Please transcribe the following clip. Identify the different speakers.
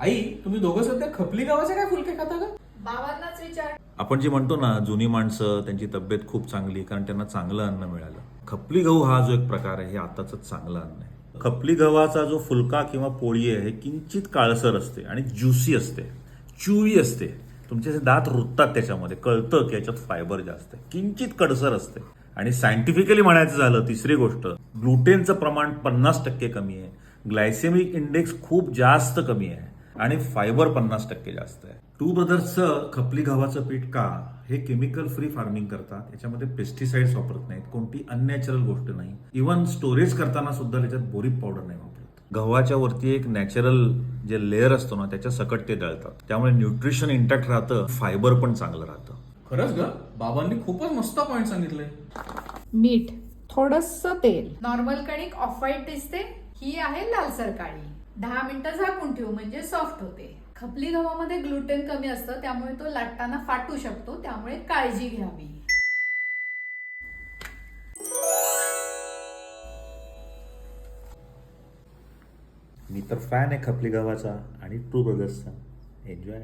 Speaker 1: आई तुम्ही दोघं सध्या खपली गावाचे काय फुलके खाता का?
Speaker 2: बाबांनाच विचार.
Speaker 3: आपण जी म्हणतो ना जुनी माणसं त्यांची तब्येत खूप चांगली कारण त्यांना चांगलं अन्न मिळालं. खपली गहू हा जो एक प्रकार आहे हे आताच चांगलं अन्न आहे. खपली गव्हाचा जो फुलका किंवा पोळी आहे हे किंचित काळसर असते आणि ज्युसी असते चुवी असते. तुमचे जे दात रुततात त्याच्यामध्ये कळतं की याच्यात फायबर जास्त आहे. किंचित कडसर असते. आणि सायंटिफिकली म्हणायचं झालं तिसरी गोष्ट ग्लुटेनचं प्रमाण पन्नास टक्के कमी आहे. ग्लायसेमिक इंडेक्स खूप जास्त कमी आहे. आणि फायबर पन्नास टक्के जास्त आहे. टू ब्रदर्सचं खपली गव्हाचं पीठ का हे केमिकल फ्री फार्मिंग करतात. याच्यामध्ये पेस्टिसाइड्स वापरत नाहीत. कोणती अननॅचरल गोष्ट नाही. इव्हन स्टोरेज करताना सुद्धा त्याच्यात बोरिक पावडर नाही वापरत. गव्हाच्या वरती एक नॅचरल जे लेअर असतो ना त्याच्या सकट ते दळतात. त्यामुळे न्यूट्रिशन इंटॅक्ट राहतं फायबर पण चांगलं राहतं.
Speaker 1: खरंच ग? बाबांनी खूपच मस्त पॉइंट सांगितलंय.
Speaker 2: मीठ थोडस तेल. नॉर्मल कणिक ऑफ व्हाईट दिसते. ही आहे लालसर काळी. दहा मिनिटं झाकून ठेवू म्हणजे सॉफ्ट होते. खपली गव्हामध्ये ग्लुटेन कमी असतं त्यामुळे तो लाटताना फाटू शकतो त्यामुळे काळजी घ्यावी.
Speaker 3: मी तर फॅन आहे खपली गव्हाचा आणि ट्रू ब्रदर्सचा एन्जॉय